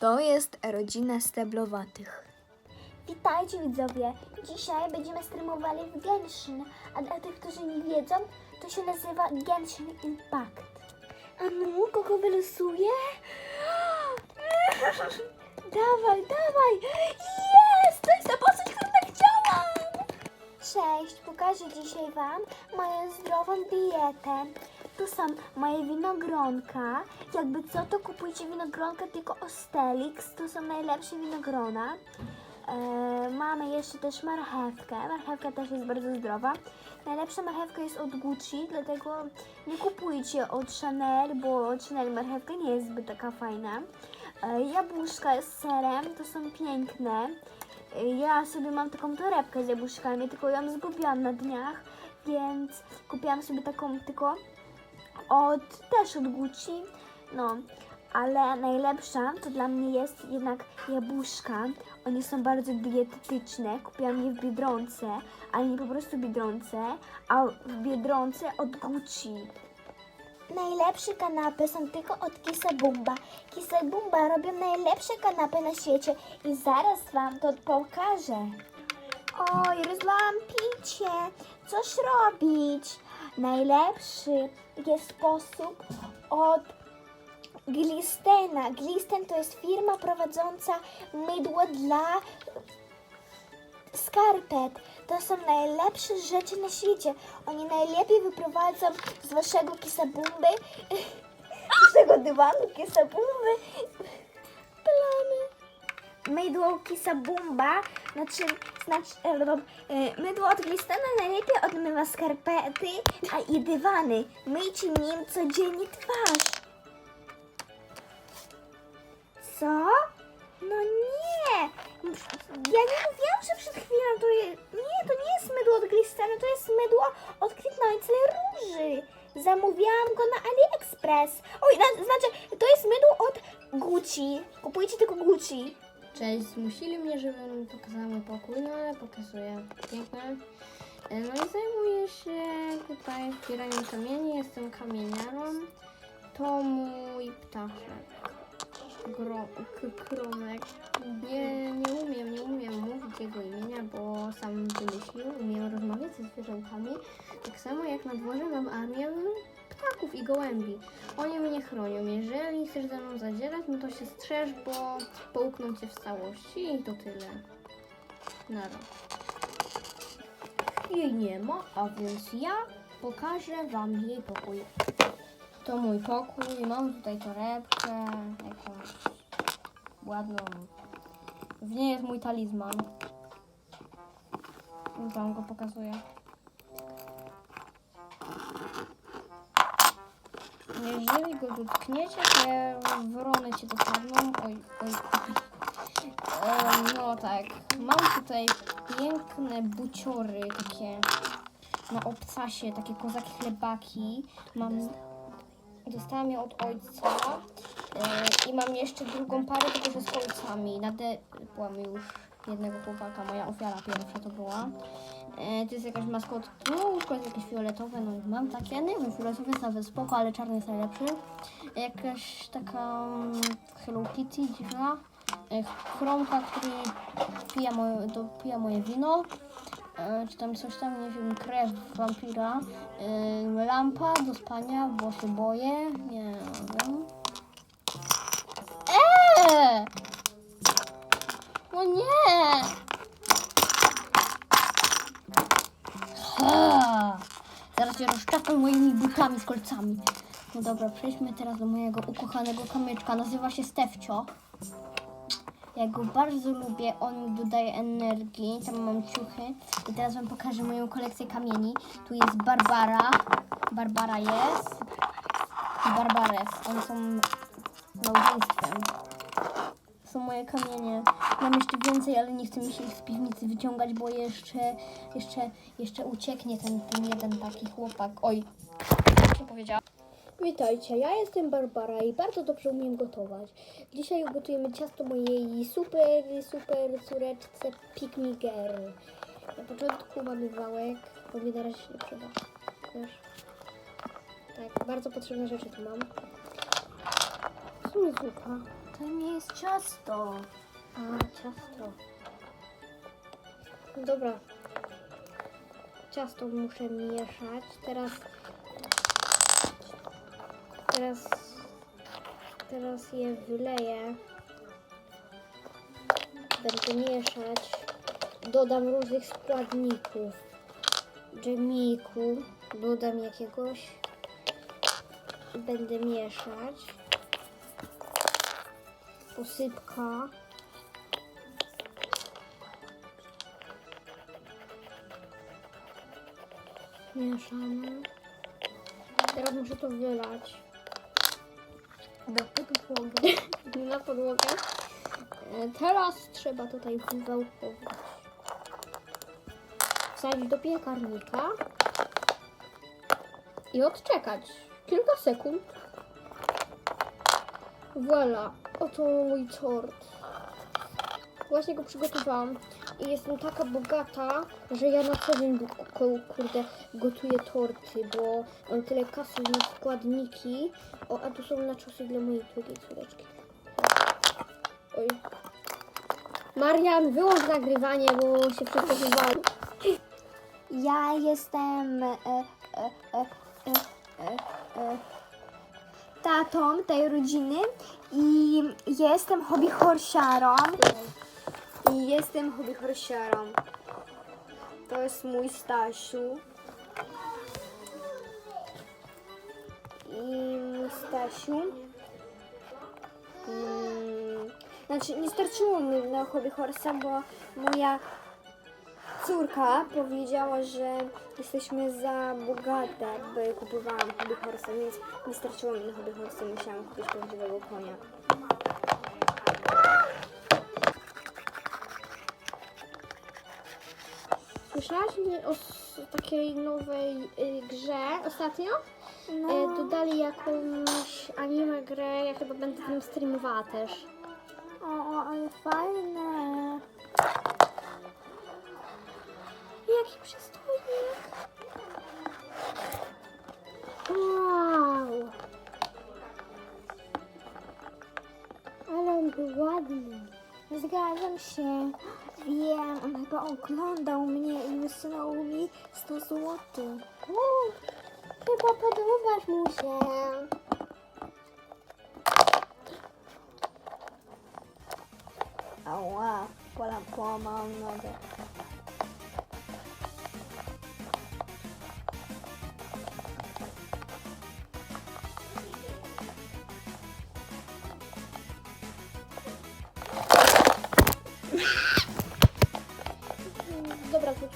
To jest rodzina steblowatych. Witajcie widzowie! Dzisiaj będziemy streamowali w Genshin, a dla tych, którzy nie wiedzą, to się nazywa Genshin Impact. A no, kogo wylosuję? dawaj, dawaj! Jest! To jest ta postać, którą tak chciałam! Cześć, pokażę dzisiaj Wam moją zdrową dietę. Tu są moje winogronka. Jakby co, to kupujcie winogronka tylko Ostelix. To są najlepsze winogrona. E, mamy jeszcze też marchewkę. Marchewka też jest bardzo zdrowa. Najlepsza marchewka jest od Gucci, dlatego nie kupujcie od Chanel, bo od Chanel marchewka nie jest zbyt taka fajna. E, jabłuszka z serem to są piękne. E, ja sobie mam taką torebkę z jabłuszkami, tylko ją zgubiłam na dniach, więc kupiłam sobie taką tylko od też od Gucci. No, ale najlepsza to dla mnie jest jednak jabłuszka. One są bardzo dietetyczne. Kupiłam je w Biedronce, ale nie po prostu Biedronce, a w Biedronce od Gucci. Najlepsze kanapy są tylko od Kisa Bumba. Kisa Bumba robią najlepsze kanapy na świecie i zaraz Wam to pokażę. Oj, rozlałam picie. Coś robić? Najlepszy jest sposób od Glistena. Glisten to jest firma prowadząca mydło dla skarpet. To są najlepsze rzeczy na świecie. Oni najlepiej wyprowadzą z waszego kisabumby, z waszego dywanu kisabumby, plamy. Mydło kisabumba, znaczy, znaczy e, mydło od Glistena najlepiej odmywa skarpety a i dywany. Myjcie nim codziennie twarz. Co? No nie! Ja nie mówiłam, że przed chwilą to jest... Nie, to nie jest mydło od Glistena, to jest mydło od kwitnącej róży. Zamówiłam go na AliExpress. Oj, na, znaczy, to jest mydło od Gucci. Kupujcie tylko Gucci. Cześć, zmusili mnie, żebym pokazała mój pokój, no ale pokazuję. Piękne. E, No i zajmuję się tutaj zbieraniem kamieni, jestem kamieniarą. To mój ptaszek. Gro, k- kromek. Nie, nie umiem, nie umiem mówić jego imienia, bo sam wymyślił. Umiem rozmawiać ze zwierzętami. Tak samo jak na dworze mam armię ptaków i gołębi. Oni mnie chronią. Jeżeli chcesz ze mną zadzierać, no to się strzeż, bo połkną cię w całości i to tyle. Nara. Jej nie ma, a więc ja pokażę wam jej pokój. To mój pokój, mam tutaj torebkę, jakąś ładną. W niej jest mój talizman. Wam go pokazuję. Jeżeli go dotkniecie, to wrony cię dopadną. Oj, oj. No tak. Mam tutaj piękne buciory, takie na obcasie, takie kozaki chlebaki. Mam, dostałam je od ojca. E, I mam jeszcze drugą parę, tylko że z kolcami. Nadepłam już jednego chłopaka, moja ofiara pierwsza to była. E, to jest jakaś maskotka, no jest jakieś fioletowe, no mam takie, nie wiem, fioletowe jest nawet spoko, ale czarny jest najlepszy. Jakaś taka mm, Hello Kitty dziwna. E, chromka, który pija moje, pija moje wino. E, czy tam coś tam, nie wiem, krew wampira. E, lampa do spania, bo się boję. Nie wiem. Eee! O nie! Ha! Zaraz cię rozczapę moimi butami z kolcami. No dobra, przejdźmy teraz do mojego ukochanego kamyczka. Nazywa się Stefcio. Ja go bardzo lubię, on mi dodaje energii. Tam mam ciuchy. I teraz wam pokażę moją kolekcję kamieni. Tu jest Barbara. Barbara jest. I Barbares. One są małżeństwem. Są moje kamienie. Mam jeszcze więcej, ale nie chcę mi się ich z piwnicy wyciągać, bo jeszcze, jeszcze, jeszcze ucieknie ten, ten jeden taki chłopak. Oj, co powiedziałam? Witajcie, ja jestem Barbara i bardzo dobrze umiem gotować. Dzisiaj ugotujemy ciasto mojej super, super córeczce Pick Me Girl. Na początku mamy wałek, bo mi na razie się nie przyda. Wiesz? Tak, bardzo potrzebne rzeczy tu mam. W sumie zupa. To nie jest ciasto. A, ciasto. Dobra. Ciasto muszę mieszać. Teraz. Teraz. Teraz je wyleję. Będę mieszać. Dodam różnych składników. Dżemiku. Dodam jakiegoś. Będę mieszać. Posypka. Mieszamy. Teraz muszę to wylać Na podłogę. E, Teraz trzeba tutaj wywałkować. Wsadzić do piekarnika i odczekać kilka sekund. Voilà, oto mój tort. Właśnie go przygotowałam i jestem taka bogata, że ja na co dzień kurde gotuję torty, bo mam tyle kasy na składniki. O, a tu są naczosy dla mojej drugiej córeczki. Oj. Marian, wyłącz nagrywanie, bo się wywali. Ja jestem e, e, e, e, e, e, tatą tej rodziny i jestem hobby horsiarą. I jestem hobby horsiarą. To jest mój Stasiu. I mój Stasiu. Mm, znaczy, nie starczyło mi na hobby horsa, bo moja córka powiedziała, że jesteśmy za bogate, by kupowałam hobby horsa, więc nie starczyło mi na hobby horsa, musiałam kupić prawdziwego konia. Słyszałaś o s- takiej nowej y, grze ostatnio? No. Y, dodali jakąś anime grę, ja chyba będę tam streamowała też. O, ale fajne. Jaki przystojnik! Wow! Ale on był ładny. Zgadzam się. Wiem, on chyba oglądał mnie i wysunął mi 100 złotych. Chyba podobasz mu się. Ała, pola połamałam nogę.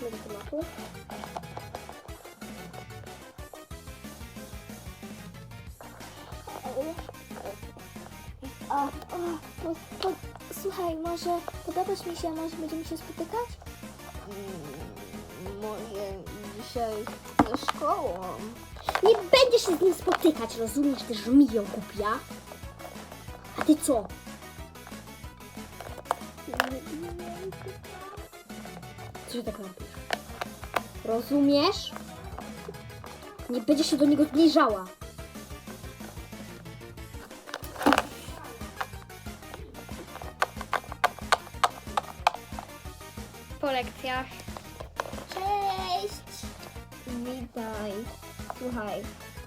Wróćmy do tematu. O, o, po, po, słuchaj, może podobasz mi się, a może będziemy się spotykać? Może dzisiaj ze szkołą. Nie będziesz się z nim spotykać, rozumiesz? Ty żmijo głupia. A ty co? Co się tak robisz? Rozumiesz? Nie będziesz się do niego zbliżała. Po lekcjach. Cześć! Witaj. Słuchaj,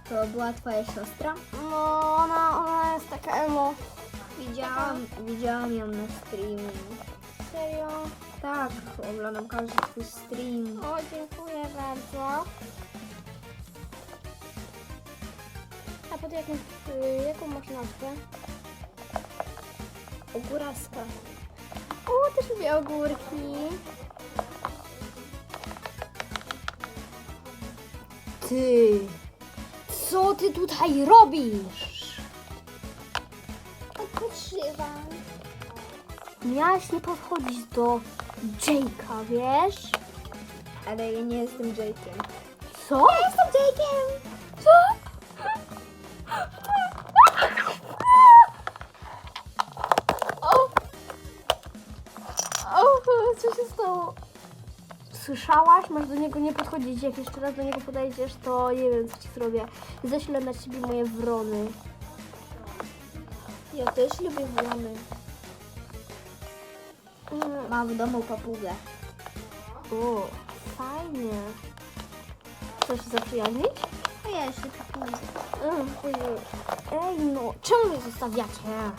to była twoja siostra? No, ona, ona jest taka emo. Widziałam, widziałam ją na streamie. Serio? Tak, oglądam każdy twój stream. O, dziękuję bardzo. A pod jaką, y, jaką masz nazwę? Ogóraska. O, też lubię ogórki. Ty, co ty tutaj robisz? Odpoczywam. Miałaś nie podchodzić do Jake'a, wiesz? Ale ja nie jestem Jake'iem. Co? Ja jestem Jake'em. Co? O! O, co się stało? Słyszałaś? Masz do niego nie podchodzić. Jak jeszcze raz do niego podejdziesz, to nie wiem, co ci zrobię. Ześlę na ciebie moje wrony. Ja też lubię wrony. Mam w domu papugę. O, fajnie. Chcesz się zaprzyjaźnić? A ja jeszcze papugę. Ej no, czemu mnie zostawiacie?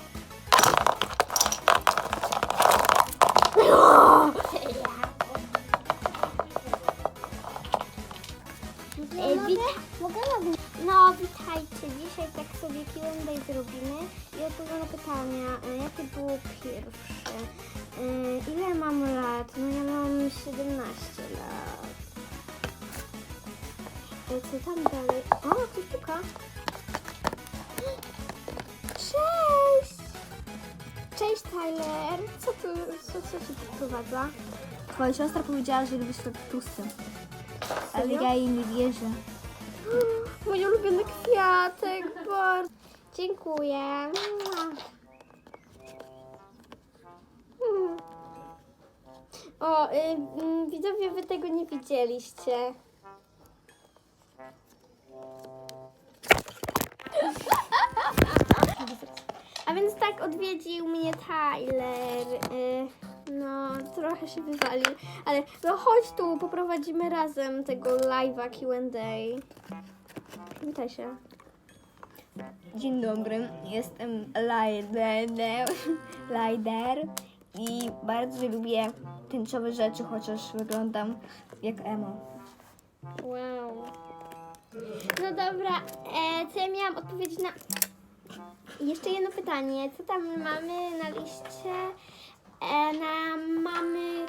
Co tam dalej? O, ktoś puka. Cześć! Cześć Tyler! Co tu, co, co ci tu prowadza? Twoja siostra powiedziała, że lubisz kaktusy. Ale Serio? ja jej nie wierzę. Mój ulubiony kwiatek, bardzo. Dziękuję. Mua. Mm. O, y, mm, widzowie, wy tego nie widzieliście. Więc tak odwiedził mnie Tyler. Y, no, trochę się wywalił, ale no chodź tu, poprowadzimy razem tego live'a Q&A. Witaj się. Dzień dobry, jestem Lider, Lider i bardzo lubię tęczowe rzeczy, chociaż wyglądam jak emo. Wow. No dobra, e, co ja miałam odpowiedzieć na... Jeszcze jedno pytanie. Co tam mamy na liście? E, na mamy...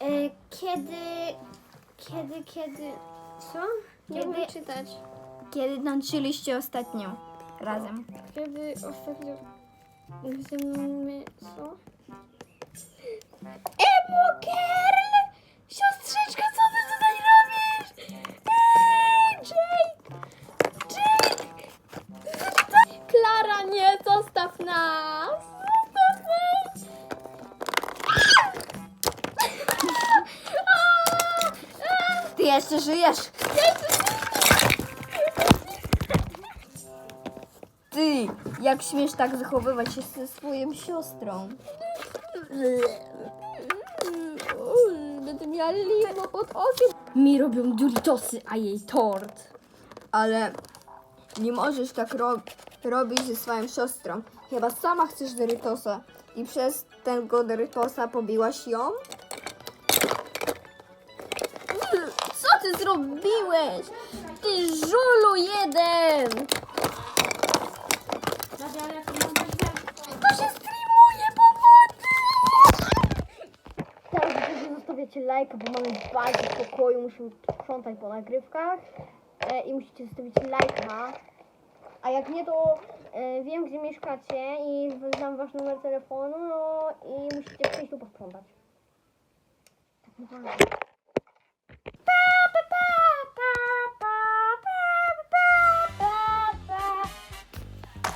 E, kiedy... Kiedy, kiedy... Co? Nie Kiedy- umiem czytać. Kiedy tańczyliście ostatnio razem? Kiedy ostatnio... My... Co? Emo Girl! Zostaw nas! Zostaw nas! Ty jeszcze żyjesz? Ty, jak śmiesz tak zachowywać się ze swoją siostrą? Będę miała limo pod okiem. Mi robią Doritosy, a jej tort. Ale nie możesz tak ro- robić ze swoją siostrą. Chyba sama chcesz Doritosa i przez tego Doritosa pobiłaś ją? Co ty zrobiłeś? Ty żulu jeden! To się streamuje pomocy! Teraz będziecie zostawiacie lajka, bo mamy bardzo w pokoju, musimy sprzątać po nagrywkach e, i musicie zostawić lajka. A jak nie, to e, wiem, gdzie mieszkacie i znam wasz numer telefonu, no i musicie przyjść tu posprzątać. Tak.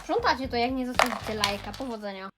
Sprzątacie to, jak nie zostawicie lajka. Powodzenia.